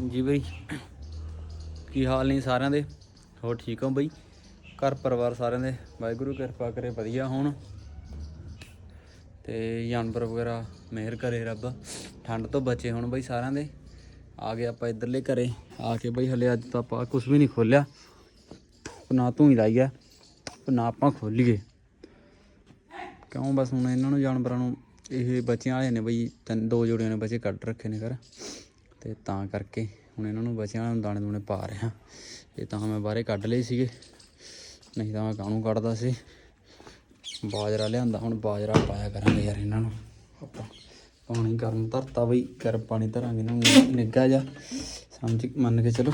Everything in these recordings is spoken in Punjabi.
ਹਾਂਜੀ ਬਈ। ਕੀ ਹਾਲ ਨੇ ਸਾਰਿਆਂ ਦੇ? ਹੋਰ ਠੀਕ ਹੋ ਬਈ? ਘਰ ਪਰਿਵਾਰ ਸਾਰਿਆਂ ਦੇ? ਵਾਹਿਗੁਰੂ ਕਿਰਪਾ ਕਰੇ, ਵਧੀਆ ਹੋਣ। ਤੇ ਜਾਨਵਰ ਵਗੈਰਾ ਮਿਹਰ ਕਰੇ ਰੱਬ। ਠੰਡ ਤੋਂ ਬਚੇ ਹੋਣ ਬਈ ਸਾਰਿਆਂ ਦੇ। ਆ ਗਏ ਆਪਾਂ ਇਧਰਲੇ ਘਰੇ। ਆ ਕੇ ਬਈ ਹਲੇ ਅੱਜ ਤਾਂ ਆਪਾਂ ਕੁਝ ਵੀ ਨਹੀਂ ਖੋਲਿਆ। ਨਾ ਤੂੰ ਹੀ ਲਾਈ ਆ, ਨਾ ਆਪਾਂ ਖੋਲੀਏ। ਕਿਉਂ? ਬਸ ਹੁਣ ਇਹਨਾਂ ਨੂੰ ਜਾਨਵਰਾਂ ਨੂੰ ਇਹ ਬੱਚਿਆਂ ਵਾਲੇ ਨੇ ਬਈ ਤਿੰਨ, ਦੋ ਜੋੜੀਆਂ ਨੇ ਬੱਚੇ ਕੱਢ ਰੱਖੇ ਨੇ ਘਰ। ਤੇ ਤਾਂ ਕਰਕੇ ਹੁਣ ਇਹਨਾਂ ਨੂੰ ਬਚਿਆ ਨੂੰ ਦਾਣੇ ਦੂਣੇ ਪਾ ਰਿਹਾ ਇਹ ਤਾਂ ਮੈਂ ਬਾਹਰੇ ਕੱਢ ਲਏ ਸੀਗੇ। ਨਹੀਂ ਤਾਂ ਮੈਂ ਕਾਹਨੂੰ ਕੱਢਦਾ ਸੀ? ਬਾਜਰਾ ਲਿਆਂਦਾ, ਹੁਣ ਬਾਜਰਾ ਪਾਇਆ ਕਰਾਂਗੇ ਯਾਰ ਇਹਨਾਂ ਨੂੰ। ਆਪਾਂ ਪਾਣੀ ਗਰਮ ਧਰਤਾ ਬਈ, ਗਰਮ ਪਾਣੀ ਧਰਾਂਗੇ ਇਹਨਾਂ ਨੂੰ, ਨਿੱਘਾ ਜਾ ਸਮਝ ਮੰਨ ਕੇ ਚਲੋ।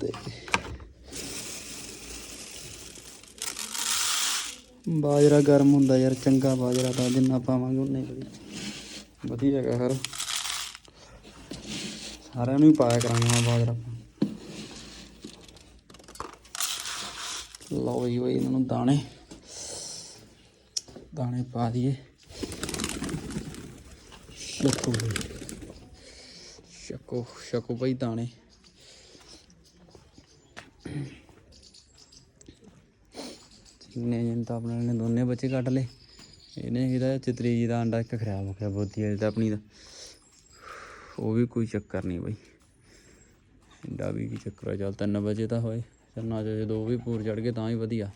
ਤੇ ਬਾਜਰਾ ਗਰਮ ਹੁੰਦਾ ਯਾਰ, ਚੰਗਾ ਬਾਜਰਾ ਤਾਂ ਜਿੰਨਾ ਪਾਵਾਂਗੇ ਉਨਾ ਹੀ ਵਧੀਆ। ਵਧੀਆ ਹੈਗਾ ਫਿਰ ਸਾਰਿਆਂ ਨੂੰ ਹੀ ਪਾਇਆ ਕਰਾਂਗੇ ਮੈਂ ਬਾਜਰਾ ਆਪਾਂ। ਲਓ ਜੀ ਬਈ ਇਹਨਾਂ ਨੂੰ ਦਾਣੇ। ਦਾਣੇ ਪਾ ਦਈਏ। ਦੇਖੋ ਸ਼ਕੋ ਸ਼ਕੋ ਬਈ ਦਾਣੇ। ਨੇ ਜਨ ਆਪਣੇ ਨੇ ਦੋਨੇ ਬੱਚੇ ਕੱਢ ਲਏ। ਇਹਨੇ ਇਹਦਾ ਚਤਰੀ ਜੀ ਦਾ ਅੰਡਾ ਇੱਕ ਖਰਾਬ ਹੋ ਗਿਆ ਬੋਤੀ ਵਾਲੀ ਆਪਣੀ ਦਾ। ਉਹ ਵੀ ਕੋਈ ਚੱਕਰ ਨਹੀਂ ਬਈ। ਅੰਡਾ ਵੀ ਕੀ ਚੱਕਰ ਆ? ਚੱਲ ਤਿੰਨ ਵਜੇ ਤਾਂ ਹੋਏ। ਚੰਨਾ ਜੇ ਦੋ ਵੀ ਪੂਰ ਚੜ ਗਏ ਤਾਂ ਹੀ ਵਧੀਆ।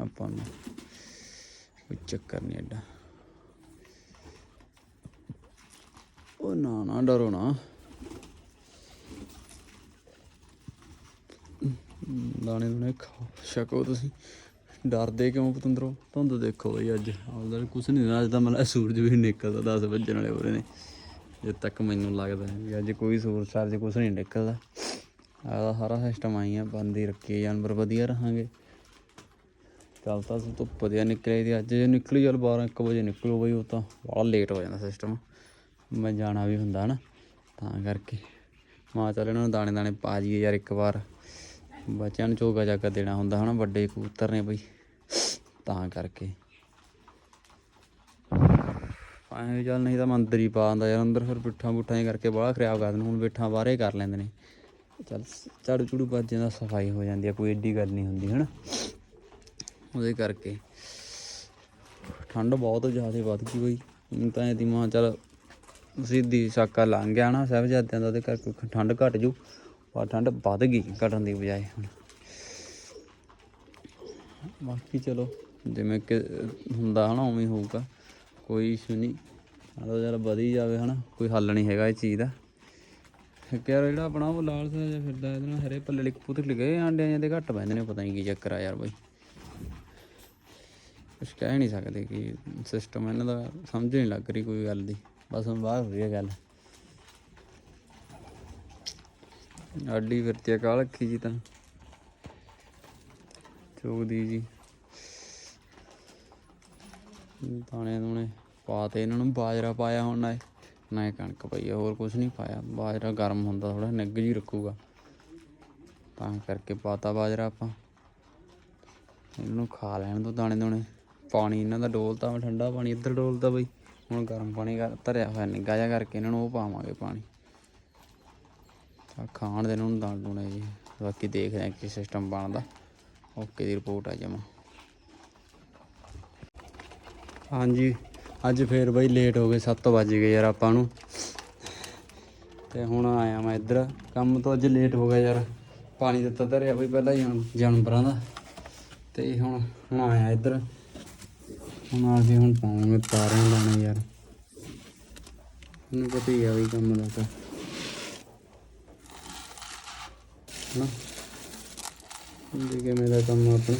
ਆਪਾਂ ਨੂੰ ਕੋਈ ਚੱਕਰ ਨਹੀਂ ਐਡਾ। ਉਹ ਨਾ ਨਾ, ਡਰੋ ਨਾ। ਦਾਣੇ ਦੂਣੇ ਖਾਓ ਛਕੋ ਤੁਸੀਂ। ਡਰਦੇ ਕਿਉਂ ਪਤੰਦਰੋ? ਧੁੰਦ ਦੇਖੋ ਬਈ ਅੱਜ। ਆਪਦਾ ਕੁਛ ਨਹੀਂ ਨਾ ਅੱਜ ਤਾਂ ਮਤਲਬ ਸੂਰਜ ਵੀ ਨਿਕਲਦਾ 10 ਵਜਣ ਵਾਲੇ ਹੋ ਰਹੇ ਨੇ। ਜਦ ਤੱਕ ਮੈਨੂੰ ਲੱਗਦਾ ਵੀ ਅੱਜ ਕੋਈ ਸੂਰਜ ਸਾਰਜ ਕੁਛ ਨਹੀਂ ਨਿਕਲਦਾ। ਆਦਾ ਸਾਰਾ ਸਿਸਟਮ ਆਈ ਆ, ਬੰਦੀ ਰੱਖੀ ਜਾਨਵਰ ਵਧੀਆ ਰਹਾਂਗੇ। ਚੱਲ ਤਾਂ ਅਸੀਂ ਧੁੱਪ ਵਧੀਆ ਨਿਕਲੇ ਦੀ, ਅੱਜ ਜੇ ਨਿਕਲੀ, ਚੱਲ 12 1 ਵਜੇ ਨਿਕਲੋ ਬਈ, ਉਹ ਤਾਂ ਬੜਾ ਲੇਟ ਹੋ ਜਾਂਦਾ ਸਿਸਟਮ ਮੈਂ ਜਾਣਾ ਵੀ ਹੁੰਦਾ ਨਾ, ਤਾਂ ਕਰਕੇ। ਮਾਂ ਚੱਲ ਇਹਨਾਂ ਨੂੰ ਦਾਣੇ ਦਾਣੇ ਪਾ ਜੀਏ ਯਾਰ ਇੱਕ ਵਾਰ। ਬੱਚਿਆਂ ਨੂੰ ਚੋਗਾ ਜਾਗਾ ਦੇਣਾ ਹੁੰਦਾ ਹਨਾ, ਵੱਡੇ ਕਬੂਤਰ ਨੇ ਬਈ। ਤਾਂ ਕਰਕੇ। ਐਂ ਵੀ ਚੱਲ ਨਹੀਂ ਤਾਂ ਮੈਂ ਅੰਦਰ ਹੀ ਪਾ ਦਿੰਦਾ ਯਾਰ, ਅੰਦਰ ਫਿਰ ਪਿੱਠਾਂ ਪੁੱਠਾਂ ਹੀ ਕਰਕੇ ਬਾਹਲਾ ਖਰਾਬ ਕਰ ਦਿੰਦੇ, ਹੁਣ ਪਿੱਠਾਂ ਬਾਹਰੇ ਕਰ ਲੈਂਦੇ ਨੇ। ਚੱਲ ਝਾੜੂ ਝੂੜੂ ਵੱਜ ਦਾ ਸਫ਼ਾਈ ਹੋ ਜਾਂਦੀ ਆ, ਕੋਈ ਏਡੀ ਗੱਲ ਨਹੀਂ ਹੁੰਦੀ, ਹਨਾ? ਉਹਦੇ ਕਰਕੇ। ਠੰਡ ਬਹੁਤ ਜ਼ਿਆਦਾ ਵੱਧ ਗਈ ਬਈ, ਹੁਣ ਤਾਂ ਇਹਦੀ ਮਾਂ ਚੱਲ ਸਿੱਧੀ ਸਾਕਾ ਲੰਘ ਗਿਆ ਨਾ, ਸਾਹਿਬਜ਼ਾਦਿਆਂ ਦਾ, ਉਹਦੇ ਕਰਕੇ ਠੰਡ ਘਟ ਜੂ, ਪਰ ਠੰਡ ਵੱਧ ਗਈ ਘਟਣ ਦੀ ਬਜਾਏ ਹੁਣ। ਬਾਕੀ ਚਲੋ। ਜਿਵੇਂ ਕਿ ਹੁੰਦਾ ਹਨਾ, ਉਵੇਂ ਹੋਊਗਾ। ਕੋਈ ਇਸ਼ੂ ਨਹੀਂ। ਆਲੋ ਜਰਾ ਵਧੀ ਜਾਵੇ ਹਨਾ, ਕੋਈ ਹੱਲ ਨਹੀਂ ਹੈਗਾ ਇਹ ਚੀਜ਼ ਦਾ। ਯਾਰ ਜਿਹੜਾ ਆਪਣਾ ਉਹ ਲਾਲ ਸਾ ਜਿਹਾ ਫਿਰਦਾ, ਇਹਦੇ ਨਾਲ ਹਰੇ ਪੱਲੇ ਲਿਖ ਪੁੱਤ ਲਿਖੇ ਆਂਡਿਆਂ ਜਿਹੇ ਘੱਟ ਪੈਂਦੇ ਨੇ, ਪਤਾ ਨਹੀਂ ਕੀ ਚੱਕਰ ਆ ਯਾਰ ਬਾਈ। ਕੁਛ ਕਹਿ ਨਹੀਂ ਸਕਦੇ ਕਿ ਸਿਸਟਮ ਇਹਨਾਂ ਦਾ ਸਮਝ ਨਹੀਂ ਲੱਗ ਰਹੀ ਕੋਈ ਗੱਲ ਦੀ। ਬਸ ਹੁਣ ਬਾਹਰ ਹੋ ਰਹੀ ਹੈ ਗੱਲ। ਆਡੀ ਫਿਰਤੀ ਆ ਕਾਲ ਅੱਖੀ ਜੀ ਤਾਂ। ਚੋਗਦੀ ਜੀ। ਦਾਣੇ ਦੂਣੇ ਪਾਤੇ ਇਹਨਾਂ ਨੂੰ ਬਾਜਰਾ ਪਾਇਆ ਹੁਣ ਨਾ ਨਾ ਇਹ ਕਣਕ ਪਈ ਆ, ਹੋਰ ਕੁਝ ਨਹੀਂ ਪਾਇਆ। ਬਾਜਰਾ ਗਰਮ ਹੁੰਦਾ ਥੋੜਾ ਨਿੱਘ ਜੀ ਰੱਖੂਗਾ। ਤਾਂ ਕਰਕੇ ਪਾਤਾ ਬਾਜਰਾ ਆਪਾਂ। ਇਹਨਾਂ ਨੂੰ ਖਾ ਲੈਣ ਤੋਂ ਦਾਣੇ ਦੂਣੇ ਪਾਣੀ ਇਹਨਾਂ ਦਾ ਡੋਲਤਾ ਮੈਂ ਠੰਡਾ ਪਾਣੀ, ਇੱਧਰ ਡੋਲਤਾ ਬਈ। ਹੁਣ ਗਰਮ ਪਾਣੀ ਕਰ- ਧਰਿਆ ਹੋਇਆ, ਨਿੱਘਾ ਜਿਹਾ ਕਰਕੇ ਇਹਨਾਂ ਨੂੰ ਉਹ ਪਾਵਾਂਗੇ ਪਾਣੀ। ਤਾਂ ਖਾਣ ਦੇ ਨੂੰ ਦਾਣ ਦੂਣੇ ਜੀ। ਬਾਕੀ ਦੇਖਦੇ ਹਾਂ ਕੀ ਸਿਸਟਮ ਬਣਦਾ। ਓਕੇ ਦੀ ਰਿਪੋਰਟ ਆ ਜਾਵਾਂ ਹਾਂਜੀ, ਅੱਜ ਫੇਰ ਬਈ ਲੇਟ ਹੋ ਗਏ 7 ਵੱਜ ਗਏ ਯਾਰ ਆਪਾਂ ਨੂੰ। ਤੇ ਹੁਣ ਆਇਆ ਮੈਂ ਇੱਧਰ। ਕੰਮ ਤੋਂ ਅੱਜ ਲੇਟ ਹੋ ਗਿਆ ਯਾਰ। ਪਾਣੀ ਦਿੱਤਾ ਧਰਿਆ ਬਈ ਪਹਿਲਾਂ ਹੀ ਜਾਨਵਰਾਂ ਦਾ। ਤੇ ਹੁਣ ਹੁਣ ਆਇਆ ਇੱਧਰ। ਹੁਣ ਆ ਕੇ ਹੁਣ ਮੈਂ ਤਾਰਿਆਂ ਦਾਣੇ ਯਾਰ। ਮੈਨੂੰ ਪਤਾ ਹੀ ਆ ਬਈ ਕੰਮ ਦਾ ਤਾਂ। ਨਾ ਇਹ ਕਿਵੇਂ ਕੰਮ ਆ ਆਪਣਾ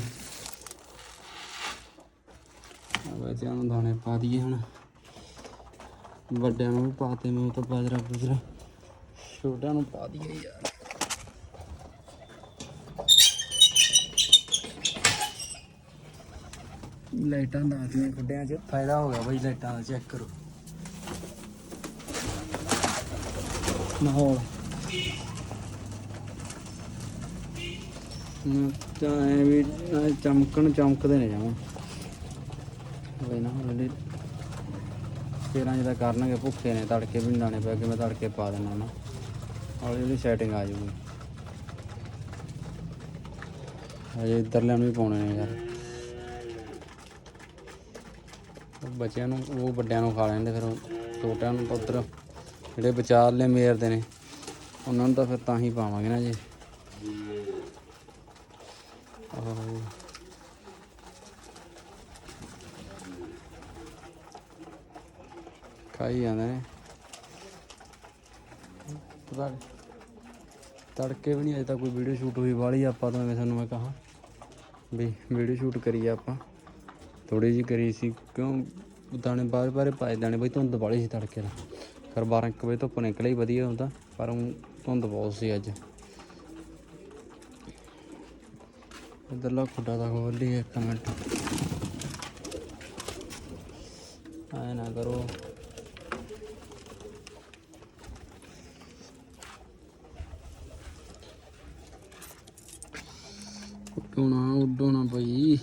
ਆ ਬੱਚਿਆਂ ਨੂੰ ਦਾਣੇ ਪਾ ਦਈਏ ਹੁਣ। ਵੱਡਿਆਂ ਨੂੰ ਵੀ ਪਾਤੇ ਮੈਂ ਤਾਂ ਬਾਜਰਾ ਬੁਜਰਾ। ਛੋਟਿਆਂ ਨੂੰ ਪਾ ਦਈਏ ਯਾਰ। ਲਾਈਟਾਂ ਲਾਤੀਆਂ ਖੁੱਡਿਆਂ 'ਚ। ਫਾਇਦਾ ਹੋ ਗਿਆ ਬਈ ਲਾਈਟਾਂ ਦਾ ਚੈੱਕ ਕਰੋ। ਮਾਹੌਲ। ਤਾਂ ਐ ਵੀ ਚਮਕਣ ਚਮਕਦੇ ਨੇ ਜਾਵਾਂ ਹੋਵੇ ਨਾ ਹਲੇ 13 ਜਿਹਦਾ ਕਰਨਗੇ, ਭੁੱਖੇ ਨੇ, ਤੜਕੇ ਵੀ ਨੀ ਪੈ ਕੇ ਮੈਂ ਤੜਕੇ ਪਾ ਦੇਣਾ ਨਾ ਹੌਲੀ ਹੌਲੀ ਸੈਟਿੰਗ ਆ ਜੂਗੀ ਹਜੇ ਇੱਧਰਲਿਆਂ ਨੂੰ ਵੀ ਪਾਉਣੇ ਨੇ ਯਾਰ। ਬੱਚਿਆਂ ਨੂੰ, ਉਹ ਵੱਡਿਆਂ ਨੂੰ ਖਾ ਲੈਂਦੇ, ਫਿਰ ਛੋਟਿਆਂ ਨੂੰ ਤਾਂ ਉੱਧਰ ਜਿਹੜੇ ਵਿਚਾਰਲੇ ਮੇਰਦੇ ਨੇ, ਉਹਨਾਂ ਨੂੰ ਤਾਂ ਫਿਰ ਤਾਂ ਹੀ ਪਾਵਾਂਗੇ ਨਾ ਜੀ। ਆਹੋ। ਖਾਈ ਜਾਂਦੇ ਨੇ ਪਤਾ ਨੀ। ਤੜਕੇ ਵੀ ਨਹੀਂ ਅਜੇ ਤੱਕ ਕੋਈ ਵੀਡੀਓ ਸ਼ੂਟ ਹੋਈ, ਵਾਲੀ ਆਪਾਂ ਤਾਂ ਐਵੇਂ ਤੁਹਾਨੂੰ ਮੈਂ ਕਹਾ ਵੀ ਵੀਡੀਓ ਸ਼ੂਟ ਕਰੀਏ ਆਪਾਂ। ਥੋੜੀ ਜਿਹੀ ਕਰੀ ਸੀ, ਕਿਉਂ ਦਾਣੇ ਬਾਰੇ ਬਾਰੇ ਪਾਏ ਦਾਣੇ, ਬਈ ਧੁੰਦ ਵਾਲੀ ਸੀ ਤੜਕੇ ਦਾ। ਫਿਰ 12 ਕੁ ਵਜੇ ਧੁੱਪ ਨਿਕਲੀ ਵਧੀਆ ਹੁੰਦਾ ਪਰ ਊਂ ਧੁੰਦ ਬਹੁਤ ਸੀ ਅੱਜ। ਇਧਰਲਾ ਖੁੱਡਾ ਤਾਂ ਖੋਲ ਲਈ ਇੱਕ ਮਿੰਟ। ਐ ਨਾ ਕਰੋ। ਉੱਡੋਣਾ ਉੱਡੋਣਾ ਭਾਈ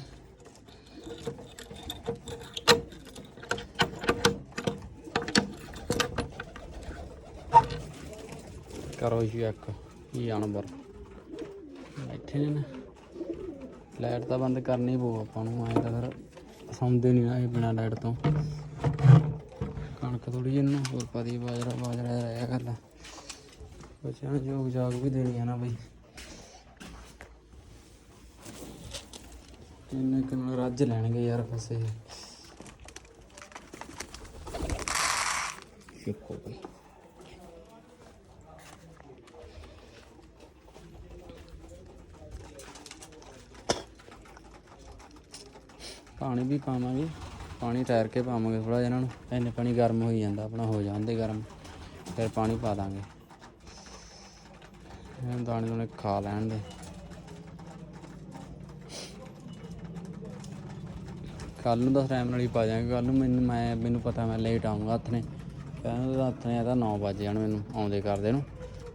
ਕਰੋ ਜੀ ਜਾਨਵਰ ਬੈਠੇ ਨੇ ਨਾ। ਲਾਈਟ ਤਾਂ ਬੰਦ ਕਰਨੀ ਪਊ ਆਪਾਂ ਨੂੰ, ਐਂ ਤਾਂ ਫਿਰ ਸੌਂਦੇ ਨਹੀਂ ਨਾ ਇਹ ਬਿਨਾਂ ਲਾਈਟ ਤੋਂ। ਕਣਕ ਥੋੜੀ ਜਿਹੀ ਨੂੰ, ਹੋਰ ਪਤੀ ਬਾਜਰਾ ਬਾਜਰਾ ਰਹਿ ਗੱਲ ਬੱਚਿਆਂ ਨੂੰ ਜੋਗ ਜਾਗ ਵੀ ਦੇਣੀ ਆ ਨਾ ਬਈ। ਇੰਨੇ ਕਿੰਨੇ ਰੱਜ ਲੈਣਗੇ ਯਾਰ ਫਸੇ ਸ਼ਿਕੋ ਬਈ। ਪਾਣੀ ਵੀ ਪਾਵਾਂਗੇ। ਪਾਣੀ ਠਹਿਰ ਕੇ ਪਾਵਾਂਗੇ ਥੋੜਾ ਜਿਹਾ ਇਹਨਾਂ ਨੂੰ। ਇੰਨੇ ਪਾਣੀ ਗਰਮ ਹੋਈ ਜਾਂਦਾ ਆਪਣਾ ਹੋ ਜਾਂਦੇ ਗਰਮ। ਫਿਰ ਪਾਣੀ ਪਾ ਦਾਂਗੇ। ਇਹਨਾਂ ਦਾਣੇ ਦੂਣੇ ਖਾ ਲੈਣ ਦੇ ਕੱਲ ਨੂੰ ਤਾਂ ਟਾਈਮ ਨਾਲ ਹੀ ਪਾ ਜਾਵਾਂਗੇ ਕੱਲ ਨੂੰ ਮੈਨੂੰ, ਮੈਂ, ਮੈਨੂੰ ਪਤਾ, ਮੈਂ ਲੇਟ ਆਉਂਗਾ ਹੱਥ ਨੇ। ਕਹਿੰਦਾ ਹੱਥ ਨੇ ਤਾਂ 9 ਵਜੇ ਜਾਣ ਮੈਨੂੰ, ਆਉਂਦੇ ਕਰਦੇ ਨੂੰ।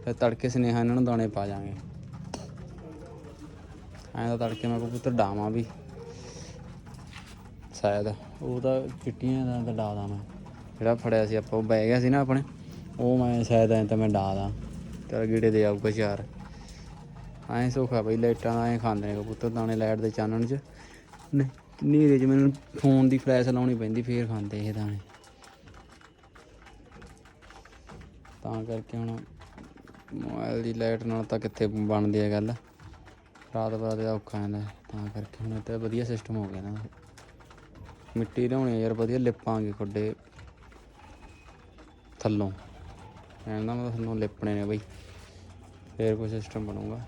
ਫਿਰ ਤੜਕੇ ਸੁਨੇਹਾ ਇਹਨਾਂ ਨੂੰ ਦਾਣੇ ਪਾ ਜਾਵਾਂਗੇ ਐਂ ਤਾਂ ਤੜਕੇ ਮੈਂ ਕਬੂਤਰ ਡਾਵਾਂ ਵੀ। ਸ਼ਾਇਦ ਉਹ ਤਾਂ ਚਿੱਟੀਆਂ ਦਾ ਤਾਂ ਡਾਦਾ ਮੈਂ। ਜਿਹੜਾ ਫੜਿਆ ਸੀ ਆਪਾਂ, ਉਹ ਬਹਿ ਗਿਆ ਸੀ ਨਾ ਆਪਣੇ। ਉਹ ਮੈਂ ਸ਼ਾਇਦ ਐਂ ਤਾਂ ਮੈਂ ਡਾਦਾ ਚਲ ਗੀੜੇ ਦੇ ਆਊਗਾ ਚਾਰ। ਐਂ ਸੌਖਾ ਬਈ, ਲਾਈਟਾਂ ਐਂ ਖਾਂਦੇ ਨੇ ਕਬੂਤਰ ਦਾਣੇ ਲਾਈਟ ਦੇ ਚਾਨਣ 'ਚ। ਨਹੀਂ। ਹਨੇਰੇ 'ਚ ਮੈਨੂੰ ਫੋਨ ਦੀ ਫਲੈਸ਼ ਲਾਉਣੀ ਪੈਂਦੀ, ਫੇਰ ਖਾਂਦੇ ਇਹ ਦਾਣੇ। ਤਾਂ ਕਰਕੇ ਹੁਣ ਮੋਬਾਈਲ ਦੀ ਲਾਈਟ ਨਾਲ ਤਾਂ ਕਿੱਥੇ ਬਣਦੀ ਹੈ ਗੱਲ। ਰਾਤ ਬਰਾਤ ਦਾ ਔਖਾ ਹੁੰਦਾ ਤਾਂ ਕਰਕੇ ਹੁਣ ਤੇ ਵਧੀਆ ਸਿਸਟਮ ਹੋ ਗਿਆ ਨਾ। ਮਿੱਟੀ ਲਿਆਉਣੀ ਯਾਰ, ਵਧੀਆ ਲਿਪਾਂਗੇ ਖੁੱਡੇ ਥੱਲੋਂ। ਕਹਿੰਦਾ ਮੈਂ ਥੱਲੋਂ ਲਿਪਣੇ ਨੇ ਬਈ, ਫੇਰ ਕੋਈ ਸਿਸਟਮ ਬਣੂਗਾ।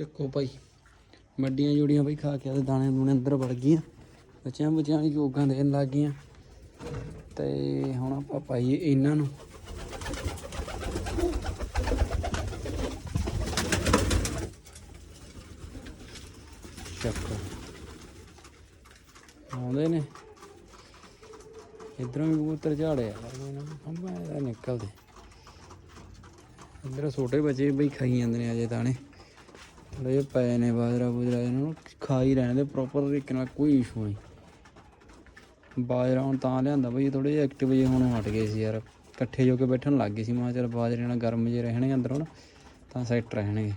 ਚੱਕੋ ਭਾਈ। ਵੱਡੀਆਂ ਜੋੜੀਆਂ ਬਈ ਖਾ ਕੇ ਤੇ ਦਾਣੇ ਦੂਣੇ ਅੰਦਰ ਵੜ ਗਈਆਂ। ਬੱਚਿਆਂ ਬੱਚਿਆਂ ਦੀ ਯੋਗਾਂ ਦੇਣ ਲੱਗ ਗਈਆਂ। ਤੇ ਹੁਣ ਆਪਾਂ ਪਾਈਏ ਇਹਨਾਂ ਨੂੰ। ਚੱਕੋ। ਆਉਂਦੇ ਨੇ। ਇਧਰੋਂ ਵੀ ਕਬੂਤਰ ਝਾੜਿਆ ਇਹਨਾਂ ਨੂੰ ਖੰਭਾਂ ਨਿਕਲਦੇ। ਇਧਰ ਛੋਟੇ ਬੱਚੇ ਬਈ ਖਾਈ ਜਾਂਦੇ ਨੇ ਅਜੇ ਦਾਣੇ। ਥੋੜੇ ਜਿਹੇ ਪਏ ਨੇ ਬਾਜਰਾ ਬੁਜਰਾ, ਇਹਨਾਂ ਨੂੰ ਖਾ ਹੀ ਰਹਿਣ ਦੇ ਪ੍ਰੋਪਰ ਤਰੀਕੇ ਨਾਲ, ਕੋਈ ਇਸ਼ੂ ਨਹੀਂ। ਬਾਜਰਾ ਹੁਣ ਤਾਂ ਲਿਆਂਦਾ ਬਈ ਥੋੜੇ ਜਿਹੇ ਐਕਟਿਵ ਜੇ ਹੁਣ ਹਟ ਗਏ ਸੀ ਯਾਰ। ਇਕੱਠੇ ਜੋ ਕੇ ਬੈਠਣ ਲੱਗ ਗਏ ਸੀ, ਮੈਂ ਕਿਹਾ ਚੱਲ ਬਾਜਰੇ ਨਾਲ ਗਰਮ ਜੇ ਰਹਿਣਗੇ ਅੰਦਰ ਹੁਣ ਤਾਂ ਸੈੱਟ ਰਹਿਣਗੇ।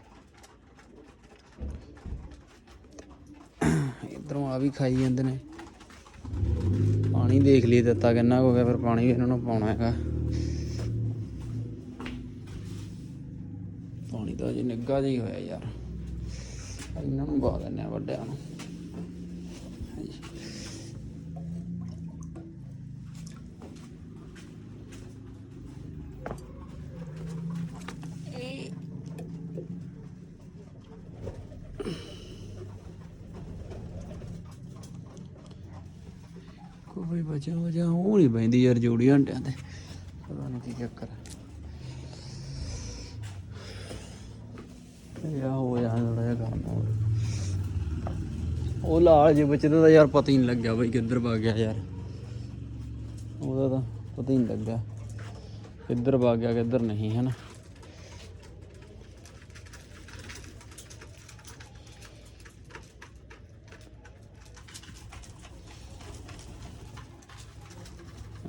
ਇਧਰੋਂ ਆ ਵੀ ਖਾਈ ਜਾਂਦੇ ਨੇ। ਪਾਣੀ ਦੇਖ ਲਈ ਦਿੱਤਾ ਕਿੰਨਾ ਕੁ ਹੋ ਗਿਆ, ਫਿਰ ਪਾਣੀ ਵੀ ਇਹਨਾਂ ਨੂੰ ਪਾਉਣਾ ਹੈਗਾ। ਪਾਣੀ ਤਾਂ ਅਜੇ ਨਿੱਘਾ ਜਿਹਾ ਹੀ ਹੋਇਆ ਯਾਰ। ਇਹਨਾਂ ਨੂੰ ਪਾ ਦਿੰਦੇ ਆ ਵੱਡਿਆਂ ਨੂੰ ਹਾਂਜੀ। ਕੋਈ ਬਚਾ ਵਜਾ ਉਹ ਨਹੀਂ ਬੈਂਦੀ ਯਾਰ ਜੋੜੀ ਹੰਟਿਆਂ ਤੇ ਪਤਾ ਨਹੀਂ ਕੀ ਚੱਕਰ ਹੈ ਉਹ ਲਾਲ ਜੇ ਬਚਦਾ ਤਾਂ ਯਾਰ ਪਤਾ ਹੀ ਨਹੀਂ ਲੱਗਿਆ ਬਈ ਕਿੱਧਰ ਵਗ ਗਿਆ ਯਾਰ। ਉਹਦਾ ਤਾਂ ਪਤਾ ਹੀ ਨਹੀਂ ਲੱਗਾ ਕਿੱਧਰ ਵਗ ਗਿਆ, ਕਿੱਧਰ ਨਹੀਂ ਹੈ ਨਾ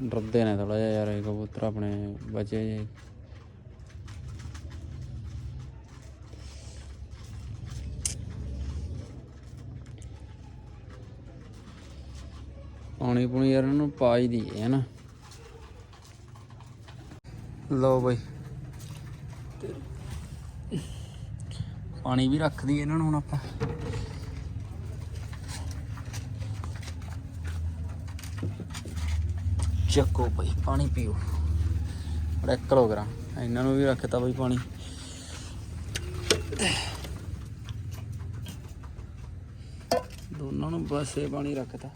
ਡਰਦੇ ਨੇ ਥੋੜਾ ਜਿਹਾ ਯਾਰ ਇਹ ਕਬੂਤਰ ਆਪਣੇ ਬਚੇ ਜੇ। ਪਾਣੀ ਪੂਣੀ ਯਾਰ ਇਹਨਾਂ ਨੂੰ ਪਾ ਹੀ ਦਈਏ ਹੈ ਨਾ ਲਓ ਬਈ। ਪਾਣੀ ਵੀ ਰੱਖ ਦਈਏ ਇਹਨਾਂ ਨੂੰ ਹੁਣ ਆਪਾਂ। ਚੱਕੋ ਬਈ, ਪਾਣੀ ਪੀਓ। ਬੜਾ 1 ਕਿਲੋਗ੍ਰਾਮ ਇਹਨਾਂ ਨੂੰ ਵੀ ਰੱਖਤਾ ਬਈ ਪਾਣੀ। ਦੋਨਾਂ ਨੂੰ ਬਸ ਇਹ ਪਾਣੀ ਰੱਖਤਾ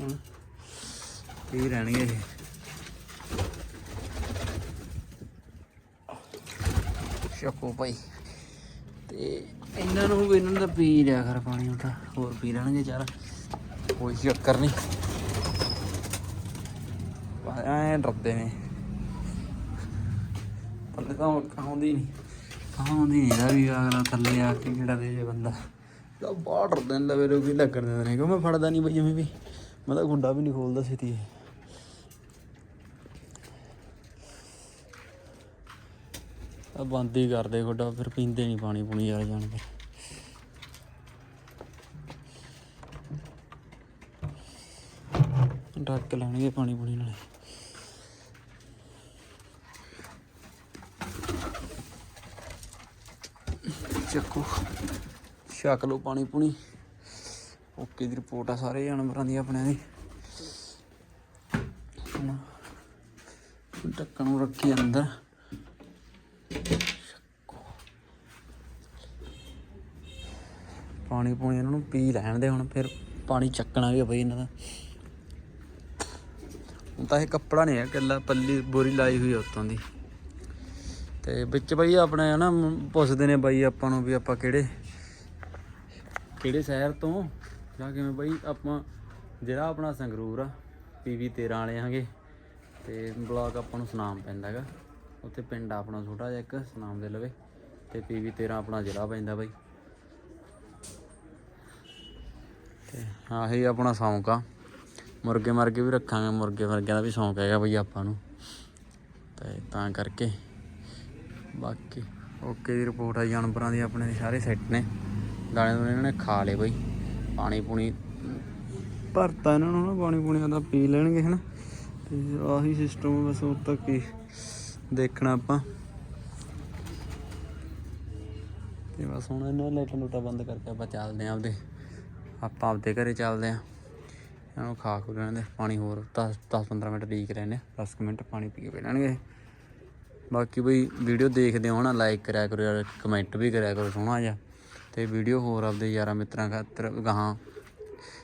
ਹੁਣ ਪੀ ਰਹਿਣਗੇ ਇਹ? ਚੱਕੋ ਭਾਈ। ਤੇ ਇਹਨਾਂ ਨੂੰ ਵੀ ਇਹਨਾਂ ਦਾ ਪੀ ਲਿਆ ਕਰ ਪਾਣੀ ਉਹ ਤਾਂ। ਹੋਰ ਪੀ ਲੈਣਗੇ ਚਾਰ ਕੋਈ ਚੱਕਰ ਨਹੀਂ। ਐ ਡਰਦੇ ਨੇ। ਥੱਲੇ ਤਾਂ ਆਉਂਦੀ ਨਹੀਂ। ਆਉਂਦੀ ਨਹੀਂ ਇਹਦਾ ਵੀ ਅਗਲਾ ਥੱਲੇ ਆ ਕੇ ਕਿਹੜਾ ਦੇ ਜੇ ਬੰਦਾ। ਤਾਂ ਬਾਹਰ ਡਰਦੇ ਨੇ ਲਵੇ ਲੋਕੀ ਲੱਗਣ ਦਿੰਦੇ ਨੇ। ਕਿਉਂ ਮੈਂ ਫੜਦਾ ਨਹੀਂ ਬਈ ਜਿਵੇਂ ਵੀ? ਮੈਂ ਤਾਂ ਗੁੰਡਾ ਵੀ ਨਹੀਂ ਖੋਲਦਾ ਛੇਤੀ ਆ ਬੰਦ ਹੀ ਕਰਦੇ ਗੁੱਡਾ, ਫਿਰ ਪੀਂਦੇ ਨਹੀਂ ਪਾਣੀ ਪੂਣੀ ਵਾਲੇ ਜਾਨਵਰ ਡੱਕ ਲੈਣਗੇ ਪਾਣੀ ਪੂਣੀ ਨਾਲੇ। ਚੱਕੋ, ਛਕ ਲਓ ਪਾਣੀ ਪੂਣੀ। ਓਕੇ ਦੀ ਰਿਪੋਰਟ ਆ ਸਾਰੇ ਜਾਨਵਰਾਂ ਦੀ ਆਪਣੇ ਦੀ। ਢੱਕਣ ਨੂੰ ਰੱਖੀ ਅੰਦਰ। ਪਾਣੀ ਪੂਣੀ ਇਹਨਾਂ ਨੂੰ ਪੀ ਲੈਣ ਦੇ ਹੁਣ, ਫਿਰ ਪਾਣੀ ਚੱਕਣਾ ਵੀ ਆ ਬਈ ਇਹਨਾਂ ਦਾ। ਹੁਣ ਤਾਂ ਇਹ ਕੱਪੜਾ ਨਹੀਂ ਹੈ ਇਕੱਲਾ, ਪੱਲੀ ਬੋਰੀ ਲਾਈ ਹੋਈ ਆ ਦੀ। ਤੇ ਵਿੱਚ ਬਈ ਆਪਣੇ ਨਾ ਪੁੱਛਦੇ ਨੇ ਬਾਈ ਆਪਾਂ ਨੂੰ ਵੀ ਆਪਾਂ ਕਿਹੜੇ ਕਿਹੜੇ ਸ਼ਹਿਰ ਤੋਂ ਜਾਂ ਕਿਵੇਂ ਬਈ? ਆਪਾਂ ਜਿਹੜਾ ਆਪਣਾ ਸੰਗਰੂਰ ਆ, ਪੀਵੀ 13 ਵਾਲੇ ਆਂਗੇ। ਤੇ ਬਲਾਕ ਆਪਾਂ ਨੂੰ ਸੁਨਾਮ ਪੈਂਦਾ ਹੈਗਾ। ਉੱਥੇ ਪਿੰਡ ਆਪਣਾ ਛੋਟਾ ਜਿਹਾ ਇੱਕ, ਸੁਨਾਮ ਦੇ ਲਵੇ। ਤੇ ਪੀਵੀ 13 ਆਪਣਾ ਜ਼ਿਲ੍ਹਾ ਪੈਂਦਾ ਬਾਈ। ਤੇ ਆਹੀ ਆਪਣਾ ਸ਼ੌਂਕ ਆ। ਮੁਰਗੇ ਮਰਗੇ ਵੀ ਰੱਖਾਂਗੇ। ਮੁਰਗੇ ਵਰਗਿਆਂ ਦਾ ਵੀ ਸ਼ੌਂਕ ਹੈਗਾ ਬਈ ਆਪਾਂ ਨੂੰ। ਤੇ ਤਾਂ ਕਰਕੇ ਬਾਕੀ ਓਕੇ ਦੀ ਰਿਪੋਰਟ ਆ। ਜਾਨਵਰਾਂ ਦੀ ਆਪਣੇ ਸਾਰੇ ਸੈੱਟ ਨੇ। ਦਾਣੇ ਦੂਣੇ ਇਹਨਾਂ ਨੇ ਖਾ ਲਏ ਬਈ। ਪਾਣੀ ਪੂਣੀ ਭਰਤਾ ਇਹਨਾਂ ਨੂੰ ਨਾ, ਪਾਣੀ ਪੂਣੀ ਦਾ ਪੀ ਲੈਣਗੇ, ਹਨਾ? ਤੇ ਆਹੀ ਸਿਸਟਮ ਬਸ ਉਦੋਂ ਤੱਕ ਹੀ ਦੇਖਣਾ ਆਪਾਂ। ਤੇ ਬਸ ਹੁਣ ਇਹਨਾਂ ਲਾਈਟਾਂ ਲੂਟਾਂ ਬੰਦ ਕਰਕੇ ਆਪਾਂ ਚੱਲਦੇ ਆਂ ਆਪਦੇ, ਆਪਾਂ ਆਪਦੇ ਘਰੇ ਚੱਲਦੇ ਆਂ। ਇਹਨਾਂ ਨੂੰ ਖਾ ਖੂ ਲੈਣ ਦੇ, ਪਾਣੀ ਹੋਰ 10 10 15 ਮਿੰਟ ਡੀਕ ਰਹੇ ਨੇ 10 ਕੁ ਮਿੰਟ ਪਾਣੀ ਪੀ ਕੇ ਪੀ ਲੈਣਗੇ। ਬਾਕੀ ਬਈ ਵੀਡੀਓ ਦੇਖਦੇ ਹੋ ਨਾ ਲਾਈਕ ਕਰਿਆ ਕਰੋ ਯਾਰ ਕਮੈਂਟ ਵੀ ਕਰਿਆ ਕਰੋ, ਸੋਹਣਾ ਜਿਹਾ। ਤੇ ਵੀਡੀਓ ਹੋਰ ਆਪਦੇ ਯਾਰਾਂ ਮਿੱਤਰਾਂ ਖਾਤਰ ਗਾਹਾਂ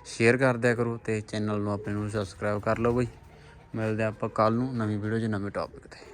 ਸ਼ੇਅਰ ਕਰ ਦਿਆ ਕਰੋ ਤੇ ਚੈਨਲ ਨੂੰ ਆਪਣੇ ਨੂੰ ਸਬਸਕ੍ਰਾਈਬ ਕਰ ਲਓ ਬਈ। ਮਿਲਦੇ ਆਪਾਂ ਕੱਲ ਨੂੰ ਨਵੀਂ ਵੀਡੀਓ 'ਚ ਨਵੇਂ ਟੌਪਿਕ ਤੇ।